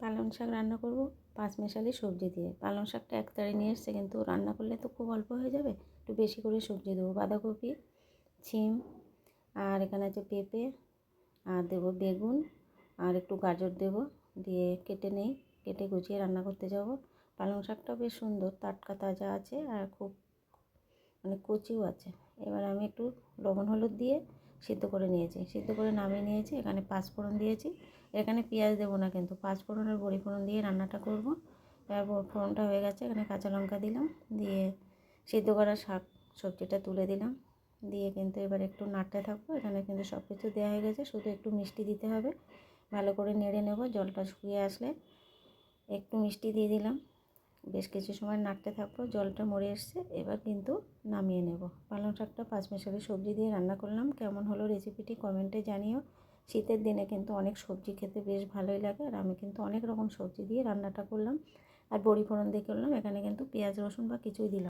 পালং শাক রান্না করব, পাঁচ মেশালি সবজি দিয়ে। পালং শাকটা এক তাড়ে নিয়ে এসছে, কিন্তু রান্না করলে তো খুব অল্প হয়ে যাবে। একটু বেশি করে সবজি দেবো, বাঁধাকপি, ছিম, আর এখানে আছে পেঁপে, আর দেবো বেগুন, আর একটু গাজর দেবো। দিয়ে কেটে নেই, কেটে গুছিয়ে রান্না করতে যাব। পালং শাকটাও বেশ সুন্দর, টাটকা তাজা আছে, আর খুব মানে কচিও আছে। এবার আমি একটু লবণ হলুদ দিয়ে সিদ্ধ করে নিয়েছি। সিদ্ধ করে নামিয়ে নিয়েছি, এখানে পাঁচফোড়ন দিয়েছি। এখানে পেঁয়াজ দেবো না কিন্তু, পাঁচফোড়ন আর বড়ি ফোড়ন দিয়ে রান্নাটা করব। এবার ফোড়নটা হয়ে গেছে, এখানে কাঁচা লঙ্কা দিলাম, দিয়ে সিদ্ধ করা শাক সবজিটা তুলে দিলাম। দিয়ে কিন্তু এবার একটু নাড়তে থাকব, এখানে কিন্তু সব কিছু দেওয়া হয়ে গেছে, শুধু একটু মিষ্টি দিতে হবে। ভালো করে নেড়ে নেব, জলটা শুকিয়ে আসলে একটু মিষ্টি দিয়ে দিলাম। বেশ কিছু সময় নাড়তে থাকব, জলটা মরে এসছে, এবার কিন্তু নামিয়ে নেব। পালং শাকটা পাঁচ মিশালি সবজি দিয়ে রান্না করলাম। কেমন হলো রেসিপিটি কমেন্টে জানিও। শীতের দিনে কিন্তু অনেক সবজি খেতে বেশ ভালোই লাগে, আর আমি কিন্তু অনেক রকম সবজি দিয়ে রান্নাটা করলাম। আর বড়ি ফোড়ন দিয়ে করলাম, এখানে কিন্তু পেঁয়াজ, রসুন বা কিছুই দিলাম